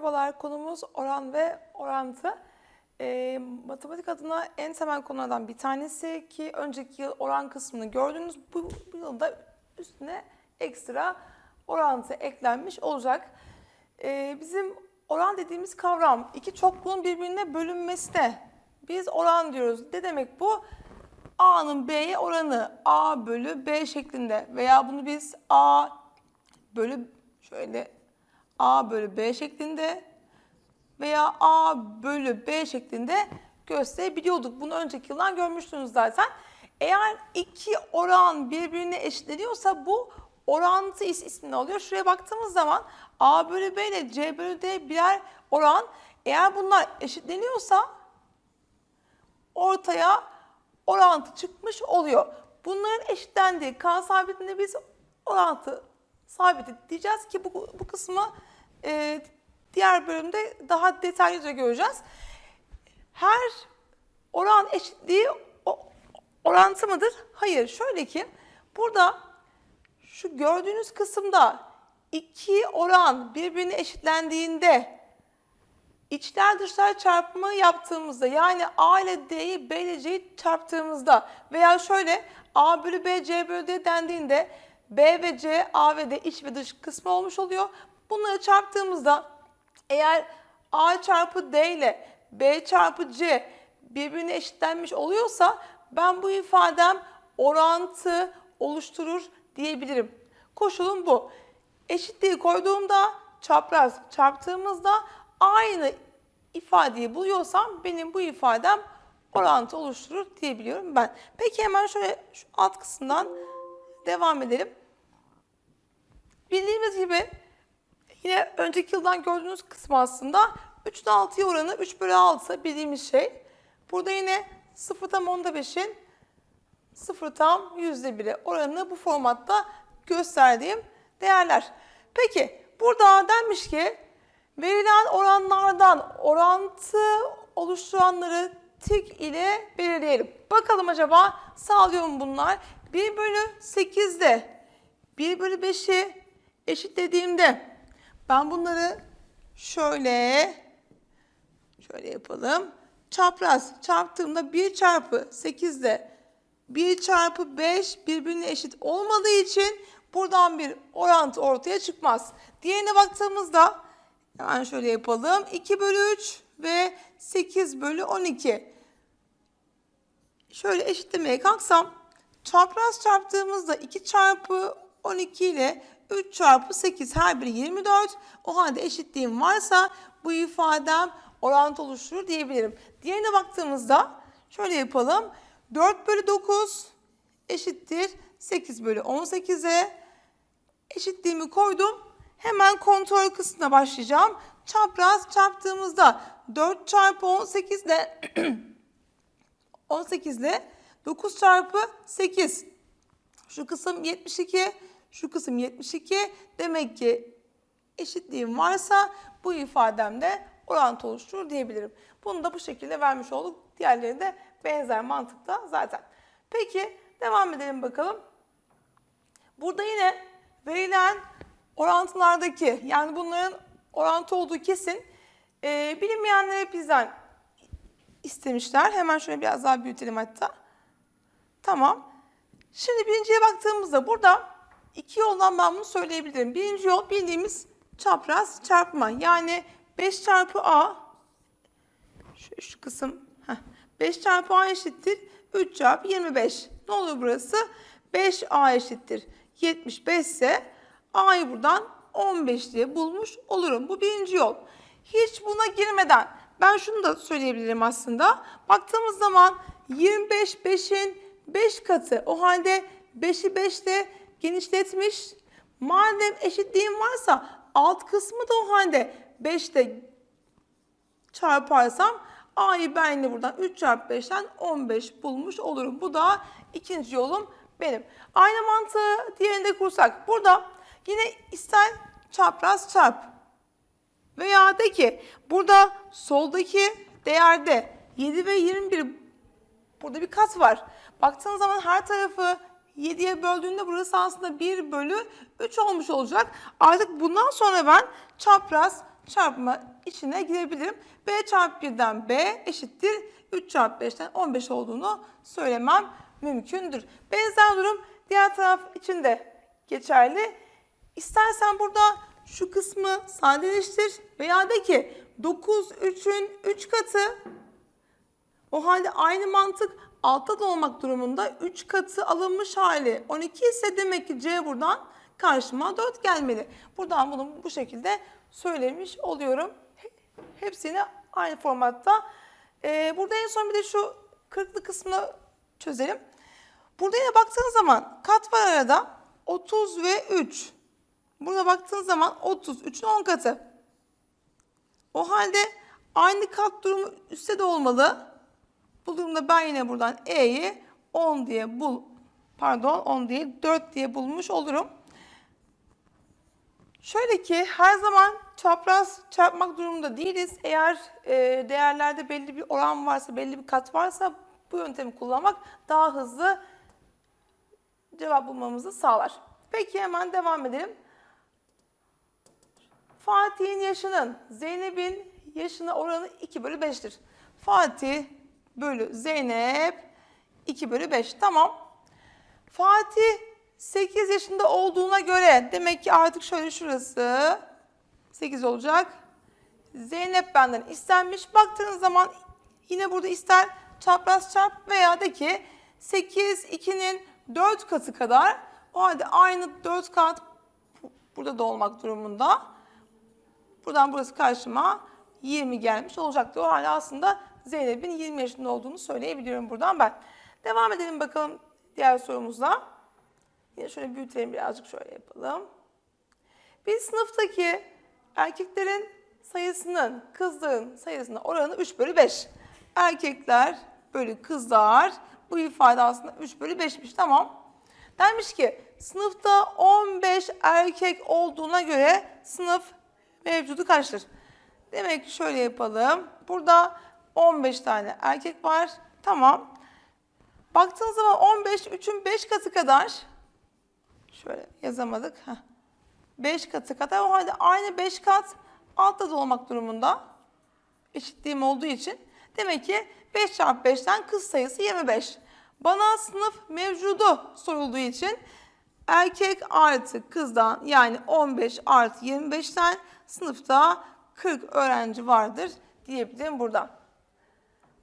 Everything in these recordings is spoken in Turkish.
Merhabalar, konumuz oran ve orantı. Ee, matematik adına en temel konulardan bir tanesi ki önceki yıl oran kısmını gördünüz. Bu, bu yılda üstüne ekstra orantı eklenmiş olacak. Ee, bizim oran dediğimiz kavram iki çokluğun birbirine bölünmesine biz oran diyoruz. Ne demek bu? A'nın B'ye oranı A bölü B şeklinde veya bunu biz A bölü şöyle A bölü B şeklinde veya A bölü B şeklinde gösterebiliyorduk. Bunu önceki yıldan görmüştünüz zaten. Eğer iki oran birbirine eşitleniyorsa bu orantı is ismini alıyor. Şuraya baktığımız zaman A bölü B ile C bölü D birer oran. Eğer bunlar eşitleniyorsa ortaya orantı çıkmış oluyor. Bunların eşitlendiği K sabitinde biz orantı sabiti diyeceğiz ki bu, bu kısmı e, diğer bölümde daha detaylıca göreceğiz. Her oran eşitliği orantı mıdır? Hayır. Şöyle ki burada şu gördüğünüz kısımda iki oran birbirine eşitlendiğinde İçler dışlar çarpımı yaptığımızda yani A ile D'yi B ile C'yi çarptığımızda veya şöyle A bölü B C bölü D dendiğinde B ve C, A ve D iç ve dış kısmı olmuş oluyor. Bunları çarptığımızda eğer A çarpı D ile B çarpı C birbirine eşitlenmiş oluyorsa ben bu ifadem orantı oluşturur diyebilirim. Koşulum bu. Eşitliği koyduğumda çapraz çarptığımızda aynı ifadeyi buluyorsam benim bu ifadem orantı oluşturur diyebiliyorum ben. Peki hemen şöyle şu alt kısımdan devam edelim. Bildiğimiz gibi yine önceki yıldan gördüğünüz kısmı aslında 3'te 6'ya oranı 3 bölü 6 bildiğimiz şey. Burada yine 0 tam onda 5'in 0 tam yüzde 1'e oranını bu formatta gösterdiğim değerler. Peki burada denmiş ki verilen oranlardan orantı oluşturanları tik ile belirleyelim. Bakalım acaba sağlıyor mu bunlar? 1 bölü 8'de 1 bölü 5'i eşitlediğimde ben bunları şöyle şöyle yapalım. Çapraz çarptığımda 1 çarpı 8'de 1 çarpı 5 birbirine eşit olmadığı için buradan bir orantı ortaya çıkmaz. Diğerine baktığımızda hemen şöyle yapalım. 2 bölü 3 ve 8 bölü 12. Şöyle eşitlemeye kalksam çapraz çarptığımızda 2 çarpı 12 ile 3 çarpı 8 her biri 24. O halde eşitliğim varsa bu ifadem orantı oluşturur diyebilirim. Diğerine baktığımızda şöyle yapalım. 4 bölü 9 eşittir 8 bölü 18'e eşitliğimi koydum. Hemen kontrol kısmına başlayacağım. Çapraz çarptığımızda 4 çarpı 18 ile 18 ile 9 çarpı 8. Şu kısım 72, şu kısım 72. Demek ki eşitliğim varsa bu ifademde orantı oluşturur diyebilirim. Bunu da bu şekilde vermiş olduk. Diğerleri de benzer mantıkta zaten. Peki devam edelim bakalım. Burada yine verilen orantılardaki yani bunların orantı olduğu kesin e, bilinmeyenleri bizden istemişler. Hemen şöyle biraz daha büyütelim hatta. Tamam. Şimdi birinciye baktığımızda burada iki yoldan ben bunu söyleyebilirim. Birinci yol bildiğimiz çapraz çarpma. Yani 5 çarpı A şu, şu kısım heh, 5 çarpı A eşittir 3 çarpı 25. Ne oluyor burası? 5A eşittir 75 ise A'yı buradan 15 diye bulmuş olurum. Bu birinci yol. Hiç buna girmeden ben şunu da söyleyebilirim aslında. Baktığımız zaman 25 5'in 5 katı. O halde 5'i 5 ile genişletmiş. Madem eşitliğim varsa alt kısmı da o halde 5 ile çarparsam A'yı ben yine buradan 3 çarpı 5'ten 15 bulmuş olurum. Bu da ikinci yolum benim. Aynı mantığı diğerinde kursak. Burada yine ister çapraz çarp veya de ki burada soldaki değerde 7 ve 21 burada bir kat var. Baktığınız zaman her tarafı 7'ye böldüğünde burası aslında 1 bölü 3 olmuş olacak. Artık bundan sonra ben çapraz çarpma içine girebilirim. B çarpı 1'den B eşittir 3 çarpı 5'ten 15 olduğunu söylemem mümkündür. Benzer durum diğer taraf için de geçerli. İstersen burada şu kısmı sadeleştir veya de ki 9 3'ün 3 katı o halde aynı mantık altta da olmak durumunda 3 katı alınmış hali 12 ise demek ki C buradan karşıma 4 gelmeli. Buradan bunu bu şekilde söylemiş oluyorum. He- Hepsini aynı formatta. Ee, burada en son bir de şu kırıklı kısmını çözelim. Burada yine baktığınız zaman kat var arada 30 ve 3. Burada baktığınız zaman 30, 3'ün 10 katı. O halde aynı kat durumu üstte de olmalı. Bu durumda ben yine buradan E'yi 10 diye bul, pardon 10 değil 4 diye bulmuş olurum. Şöyle ki her zaman çapraz çarpmak durumunda değiliz. Eğer e, değerlerde belli bir oran varsa, belli bir kat varsa bu yöntemi kullanmak daha hızlı cevap bulmamızı sağlar. Peki hemen devam edelim. Fatih'in yaşının Zeynep'in yaşına oranı 2 bölü 5'tir. Fatih bölü Zeynep 2 bölü 5. Tamam. Fatih 8 yaşında olduğuna göre demek ki artık şöyle şurası 8 olacak. Zeynep benden istenmiş. Baktığınız zaman yine burada ister çapraz çarp veya de ki 8 2'nin 4 katı kadar. O halde aynı 4 kat bu- burada da olmak durumunda. Buradan burası karşıma 20 gelmiş olacaktı. O halde aslında Zeynep'in 20 yaşında olduğunu söyleyebiliyorum buradan ben. Devam edelim bakalım diğer sorumuzla. Yine şöyle büyütelim birazcık şöyle yapalım. Bir sınıftaki erkeklerin sayısının kızların sayısına oranı 3 bölü 5. Erkekler bölü kızlar bu ifade aslında 3 bölü 5'miş tamam. Denmiş ki sınıfta 15 erkek olduğuna göre sınıf mevcudu kaçtır? Demek ki şöyle yapalım. Burada 15 tane erkek var. Tamam. Baktığınız zaman 15 3'ün 5 katı kadar. Şöyle yazamadık. Heh. 5 katı kadar. O halde aynı 5 kat altta da olmak durumunda. Eşitliğim olduğu için. Demek ki 5 çarpı 5'ten kız sayısı 25. Bana sınıf mevcudu sorulduğu için erkek artı kızdan yani 15 artı 25'ten sınıfta 40 öğrenci vardır diyebilirim buradan.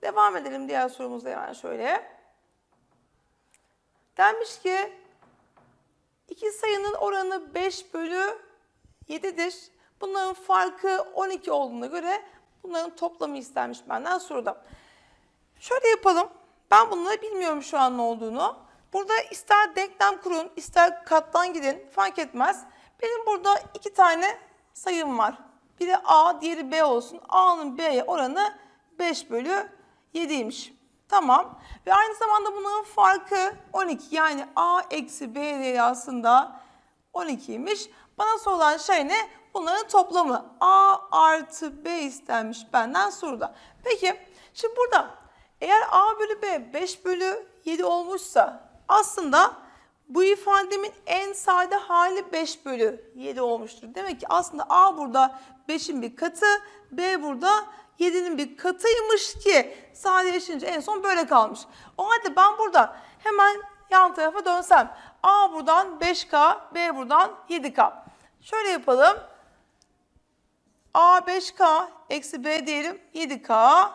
Devam edelim diğer sorumuzda hemen şöyle. Denmiş ki iki sayının oranı 5 bölü 7'dir. Bunların farkı 12 olduğuna göre bunların toplamı istenmiş benden soruda. Şöyle yapalım. Ben bunları bilmiyorum şu an ne olduğunu. Burada ister denklem kurun, ister kattan gidin fark etmez. Benim burada iki tane sayım var. Biri A, diğeri B olsun. A'nın B'ye oranı 5 bölü 7'ymiş. Tamam. Ve aynı zamanda bunların farkı 12. Yani A eksi B değeri aslında 12'ymiş. Bana sorulan şey ne? Bunların toplamı. A artı B istenmiş benden soruda. Peki şimdi burada eğer A bölü B 5 bölü 7 olmuşsa aslında bu ifademin en sade hali 5 bölü 7 olmuştur. Demek ki aslında A burada 5'in bir katı, B burada 7'nin bir katıymış ki sadeleşince en son böyle kalmış. O halde ben burada hemen yan tarafa dönsem. A buradan 5K, B buradan 7K. Şöyle yapalım. A 5K eksi B diyelim 7K.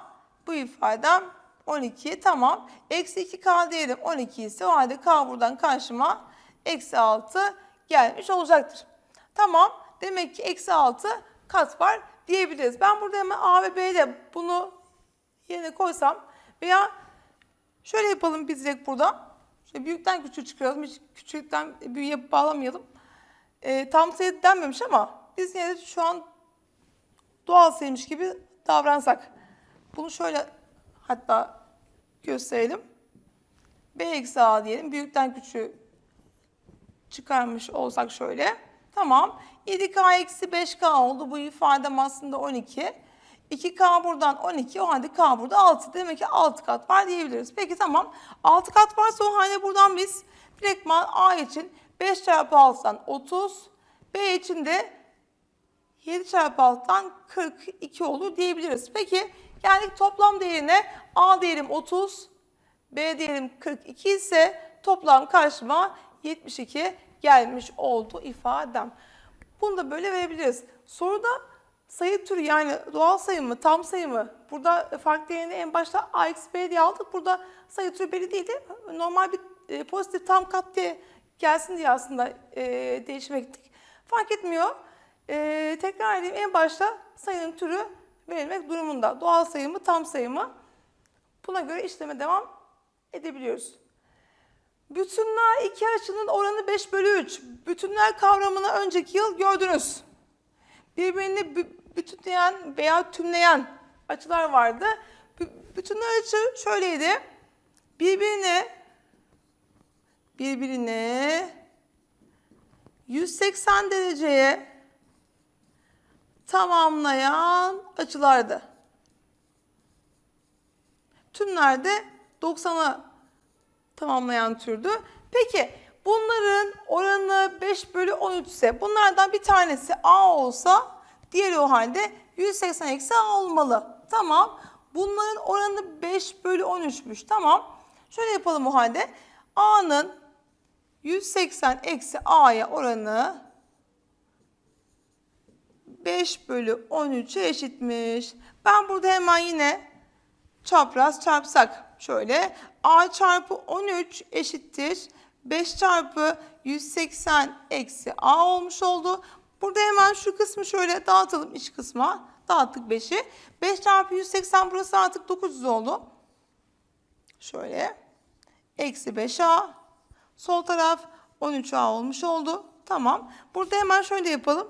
Bu ifadem 12 tamam. Eksi 2K diyelim 12 ise o halde K buradan karşıma eksi 6 gelmiş olacaktır. Tamam. Demek ki eksi 6 kat var diyebiliriz. Ben burada hemen A ve B'de bunu yerine koysam veya şöyle yapalım biz direkt burada. Şöyle büyükten küçüğe çıkıyoruz. Hiç küçükten büyüğe bağlamayalım. Ee, tam sayı denmemiş ama biz yine de şu an doğal sayıymış gibi davransak. Bunu şöyle hatta gösterelim. B eksi A diyelim. Büyükten küçüğü çıkarmış olsak şöyle. Tamam. 7K eksi 5K oldu. Bu ifadem aslında 12. 2K buradan 12. O halde K burada 6. Demek ki 6 kat var diyebiliriz. Peki tamam. 6 kat varsa o halde buradan biz direktman A için 5 çarpı 6'dan 30. B için de 7 çarpı 6'dan 42 olur diyebiliriz. Peki geldik toplam değerine A değerim 30, B değerim 42 ise toplam karşıma 72 gelmiş oldu ifadem. Bunu da böyle verebiliriz. Soruda sayı türü yani doğal sayı mı, tam sayı mı? Burada fark değerini en başta A B diye aldık. Burada sayı türü belli değildi. Normal bir e, pozitif tam kat diye gelsin diye aslında e, değişime gittik. Fark etmiyor. E, tekrar edeyim en başta sayının türü verilmek durumunda. Doğal sayı mı, tam sayı mı? Buna göre işleme devam edebiliyoruz. Bütünler iki açının oranı 5 bölü 3. Bütünler kavramını önceki yıl gördünüz. Birbirini bü- bütünleyen veya tümleyen açılar vardı. Bü- bütünler açı şöyleydi. Birbirine birbirine 180 dereceye tamamlayan açılardı. Tümlerde 90'a tamamlayan türdü. Peki bunların oranı 5 bölü 13 ise bunlardan bir tanesi A olsa diğeri o halde 180 eksi A olmalı. Tamam. Bunların oranı 5 bölü 13'müş. Tamam. Şöyle yapalım o halde. A'nın 180 eksi A'ya oranı 5 bölü 13'e eşitmiş. Ben burada hemen yine çapraz çarpsak şöyle a çarpı 13 eşittir 5 çarpı 180 eksi a olmuş oldu. Burada hemen şu kısmı şöyle dağıtalım iç kısma. Dağıttık 5'i. 5 çarpı 180 burası artık 900 oldu. Şöyle. Eksi 5a. Sol taraf 13a olmuş oldu. Tamam. Burada hemen şöyle yapalım.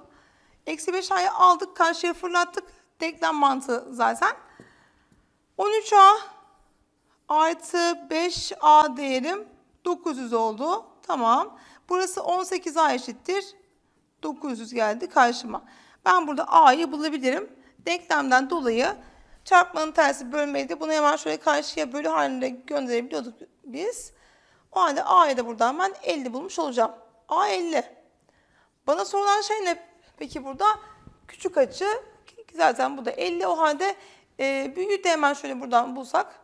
Eksi 5a'yı aldık karşıya fırlattık. Denklem mantığı zaten. 13A artı 5A değerim 900 oldu. Tamam. Burası 18A eşittir. 900 geldi karşıma. Ben burada A'yı bulabilirim. Denklemden dolayı çarpmanın tersi bölmeydi. Bunu hemen şöyle karşıya bölü halinde gönderebiliyorduk biz. O halde A'yı da buradan ben 50 bulmuş olacağım. A 50. Bana sorulan şey ne peki burada? Küçük açı. Zaten bu da 50. O halde e, büyüğü de hemen şöyle buradan bulsak.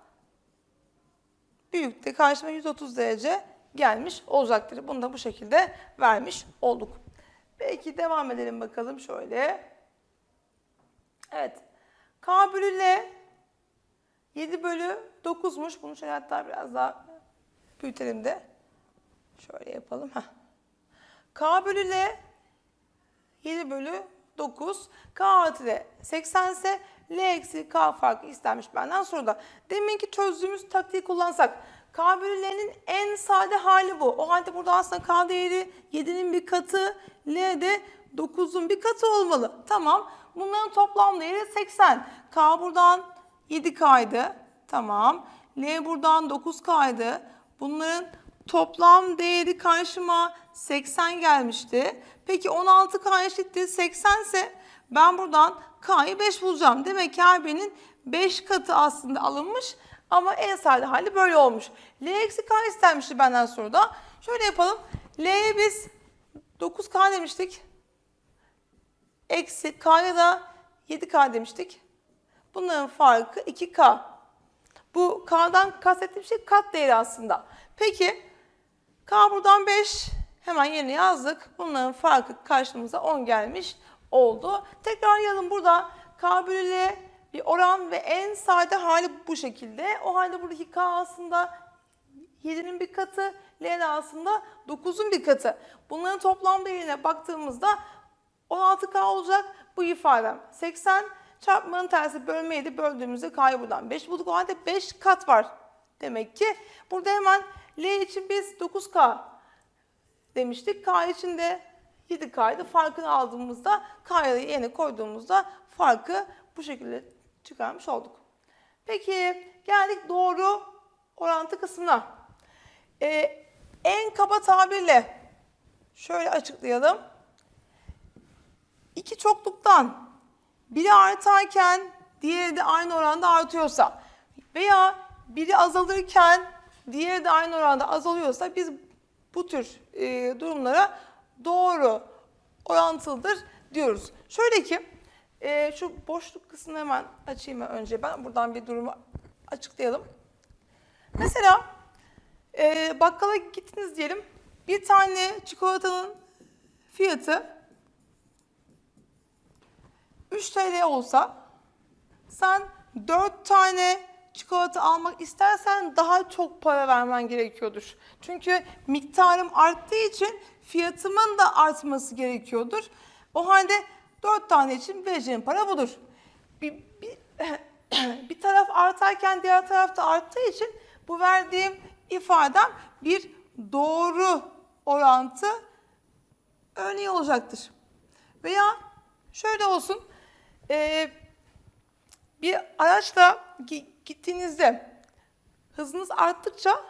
Büyük de karşıma 130 derece gelmiş olacaktır. Bunu da bu şekilde vermiş olduk. Peki devam edelim bakalım şöyle. Evet. K bölü L 7 bölü 9'muş. Bunu şöyle hatta biraz daha büyütelim de. Şöyle yapalım. Heh. K bölü L 7 bölü 9. K artı L 80 ise L eksi K farkı istenmiş benden soruda. Deminki çözdüğümüz taktiği kullansak K bölü L'nin en sade hali bu. O halde burada aslında K değeri 7'nin bir katı, L de 9'un bir katı olmalı. Tamam. Bunların toplam değeri 80. K buradan 7K'ydı. Tamam. L buradan 9K'ydı. Bunların toplam değeri karşıma 80 gelmişti. Peki 16K eşittir 80 ise ben buradan K'yı 5 bulacağım. Demek ki AB'nin 5 katı aslında alınmış ama en sade hali böyle olmuş. L eksi K istenmişti benden soruda. Şöyle yapalım. L'ye biz 9K demiştik. Eksi K'ya da 7K demiştik. Bunların farkı 2K. Bu K'dan kastettiğim şey kat değeri aslında. Peki K buradan 5 hemen yerine yazdık. Bunların farkı karşımıza 10 gelmiş oldu. Tekrarlayalım burada K bölü L bir oran ve en sade hali bu şekilde. O halde buradaki K aslında 7'nin bir katı, L de aslında 9'un bir katı. Bunların toplam değerine baktığımızda 16K olacak bu ifadem. 80 çarpmanın tersi bölmeydi. Böldüğümüzde K'yı buradan 5 bulduk. O halde 5 kat var. Demek ki burada hemen L için biz 9K demiştik. K için de 7K'ydı. Farkını aldığımızda K'yı yerine koyduğumuzda farkı bu şekilde çıkarmış olduk. Peki geldik doğru orantı kısmına. Ee, en kaba tabirle şöyle açıklayalım. İki çokluktan biri artarken diğeri de aynı oranda artıyorsa veya biri azalırken diğeri de aynı oranda azalıyorsa biz bu tür e, durumlara doğru orantılıdır diyoruz. Şöyle ki e, şu boşluk kısmını hemen açayım önce. Ben buradan bir durumu açıklayalım. Mesela e, bakkala gittiniz diyelim. Bir tane çikolatanın fiyatı 3 TL olsa sen 4 tane çikolata almak istersen daha çok para vermen gerekiyordur. Çünkü miktarım arttığı için fiyatımın da artması gerekiyordur. O halde 4 tane için vereceğim para budur. Bir, bir, bir taraf artarken diğer taraf da arttığı için bu verdiğim ifadem bir doğru orantı örneği olacaktır. Veya şöyle olsun. Ee, bir araçla gi- gittiğinizde hızınız arttıkça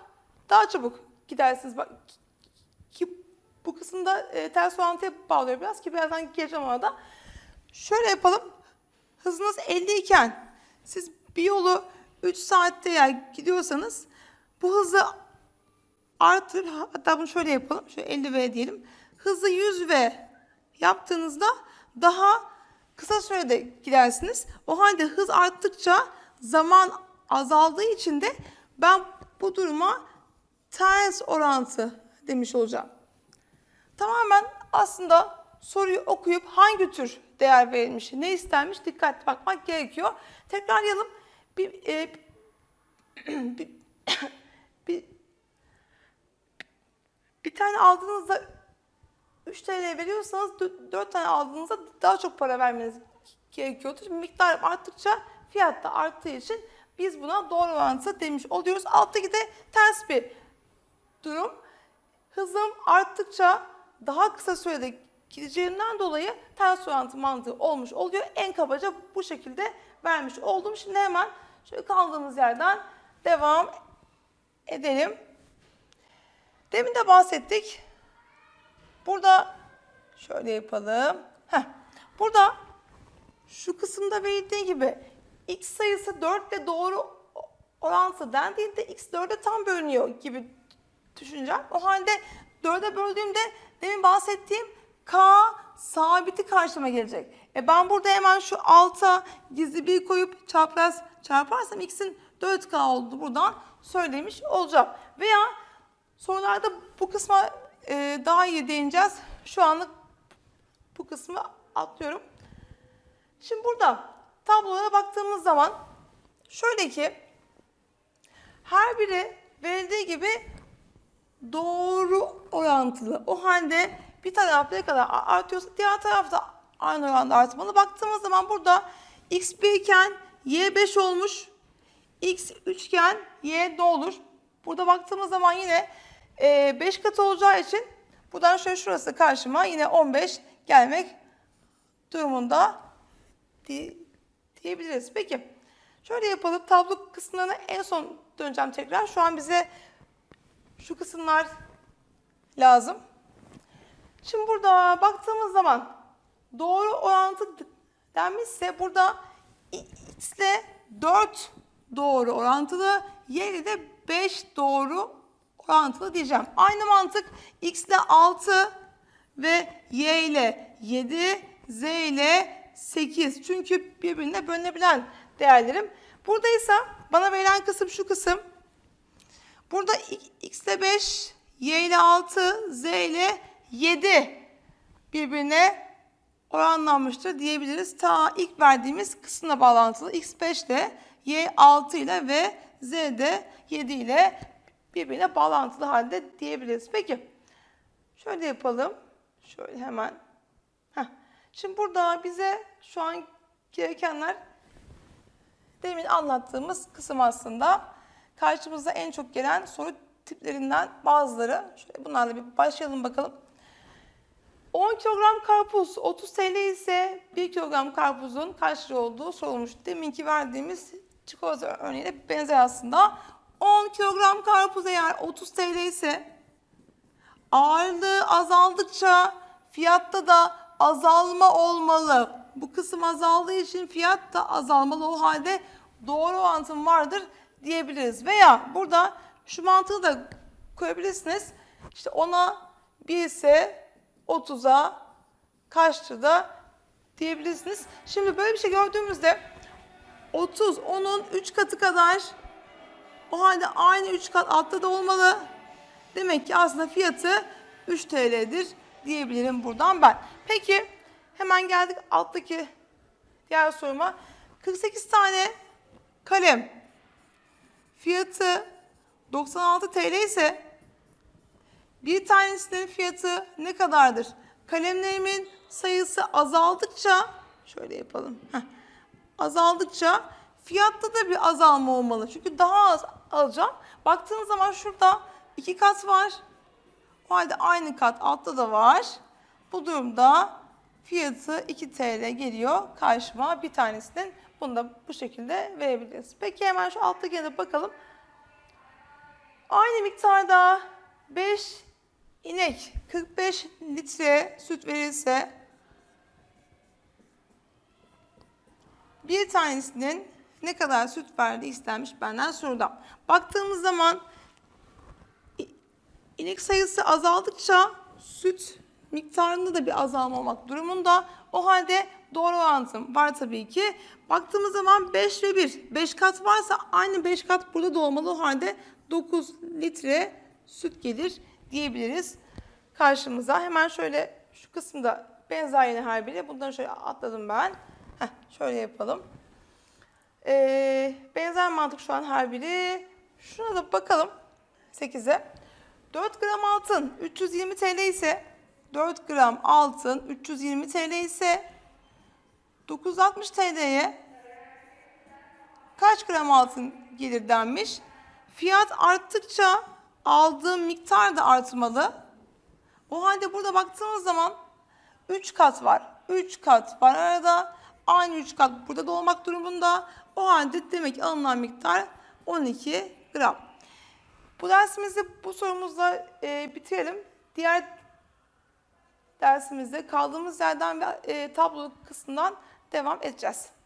daha çabuk gidersiniz. Bu kısımda e, ters orantıya bağlıyor biraz ki birazdan geleceğim ona da. Şöyle yapalım. Hızınız 50 iken siz bir yolu 3 saatte eğer gidiyorsanız bu hızı artır. Hatta bunu şöyle yapalım. Şöyle 50V diyelim. Hızı 100V yaptığınızda daha kısa sürede gidersiniz. O halde hız arttıkça zaman azaldığı için de ben bu duruma ters orantı demiş olacağım. Tamamen aslında soruyu okuyup hangi tür değer verilmiş, ne istenmiş dikkatli bakmak gerekiyor. Tekrarlayalım. Bir, e, bir, bir, bir tane aldığınızda 3 TL veriyorsanız 4 tane aldığınızda daha çok para vermeniz gerekiyordur. Miktar arttıkça fiyat da arttığı için biz buna doğru orantısı demiş oluyoruz. Alttaki de ters bir durum. Hızım arttıkça daha kısa sürede gideceğimden dolayı ters orantı mantığı olmuş oluyor. En kabaca bu şekilde vermiş oldum. Şimdi hemen şöyle kaldığımız yerden devam edelim. Demin de bahsettik. Burada şöyle yapalım. Heh. Burada şu kısımda verildiği gibi x sayısı 4 ile doğru orantılı dendiğinde x 4'e tam bölünüyor gibi düşüneceğim. O halde 4'e böldüğümde demin bahsettiğim k sabiti karşıma gelecek. E ben burada hemen şu alta gizli bir koyup çapraz çarparsam x'in 4k olduğunu buradan söylemiş olacağım. Veya sorularda bu kısma e, daha iyi değineceğiz. Şu anlık bu kısmı atlıyorum. Şimdi burada tablolara baktığımız zaman şöyle ki her biri verildiği gibi doğru orantılı. O halde bir taraf ne kadar artıyorsa diğer taraf da aynı oranda artmalı. Baktığımız zaman burada x1 iken y 5 olmuş. x 3 iken y ne olur? Burada baktığımız zaman yine 5 katı olacağı için buradan şöyle şurası karşıma yine 15 gelmek durumunda di- diyebiliriz. Peki şöyle yapalım. Tablo kısımlarına en son döneceğim tekrar. Şu an bize şu kısımlar lazım. Şimdi burada baktığımız zaman doğru orantı denmişse burada x ile 4 doğru orantılı, y ile de 5 doğru orantılı diyeceğim. Aynı mantık x ile 6 ve y ile 7, z ile 8. Çünkü birbirine bölünebilen değerlerim. Buradaysa bana verilen kısım şu kısım. Burada x ile 5, y ile 6, z ile 7 birbirine oranlanmıştır diyebiliriz. Ta ilk verdiğimiz kısımla bağlantılı x 5 ile y 6 ile ve z de 7 ile birbirine bağlantılı halde diyebiliriz. Peki şöyle yapalım. Şöyle hemen. Heh. Şimdi burada bize şu an gerekenler demin anlattığımız kısım aslında karşımıza en çok gelen soru tiplerinden bazıları. Şöyle bunlarla bir başlayalım bakalım. 10 kilogram karpuz 30 TL ise 1 kilogram karpuzun kaç lira olduğu sorulmuş. Deminki verdiğimiz çikolata örneğiyle benzer aslında. 10 kilogram karpuz eğer 30 TL ise ağırlığı azaldıkça fiyatta da azalma olmalı. Bu kısım azaldığı için fiyat da azalmalı. O halde doğru orantım vardır diyebiliriz. Veya burada şu mantığı da koyabilirsiniz. İşte ona 1 ise 30'a kaçtır da diyebilirsiniz. Şimdi böyle bir şey gördüğümüzde 30 onun 3 katı kadar o halde aynı 3 kat altta da olmalı. Demek ki aslında fiyatı 3 TL'dir diyebilirim buradan ben. Peki hemen geldik alttaki diğer soruma. 48 tane kalem fiyatı 96 TL ise bir tanesinin fiyatı ne kadardır? Kalemlerimin sayısı azaldıkça şöyle yapalım. Heh, azaldıkça fiyatta da bir azalma olmalı. Çünkü daha az alacağım. Baktığınız zaman şurada iki kat var. O halde aynı kat altta da var. Bu durumda fiyatı 2 TL geliyor karşıma bir tanesinin. Bunu da bu şekilde verebiliriz. Peki hemen şu alttakine de bakalım. Aynı miktarda 5 inek 45 litre süt verirse bir tanesinin ne kadar süt verdiği istenmiş benden soruda. Baktığımız zaman inek sayısı azaldıkça süt miktarında da bir azalma olmak durumunda. O halde doğru orantım var tabii ki. Baktığımız zaman 5 ve 1. 5 kat varsa aynı 5 kat burada da olmalı. O halde 9 litre süt gelir diyebiliriz karşımıza. Hemen şöyle şu kısımda benzer yeni harbiyle bunları şöyle atladım ben. Heh, şöyle yapalım. Ee, benzer mantık şu an her biri. Şuna da bakalım 8'e. 4 gram altın 320 TL ise 4 gram altın 320 TL ise 960 TL'ye kaç gram altın gelir denmiş. Fiyat arttıkça aldığım miktar da artmalı. O halde burada baktığımız zaman 3 kat var. 3 kat var arada. Aynı 3 kat burada da olmak durumunda. O halde demek ki alınan miktar 12 gram. Bu dersimizi bu sorumuzla e, bitirelim. Diğer dersimizde kaldığımız yerden ve e, tablo kısmından devam edeceğiz.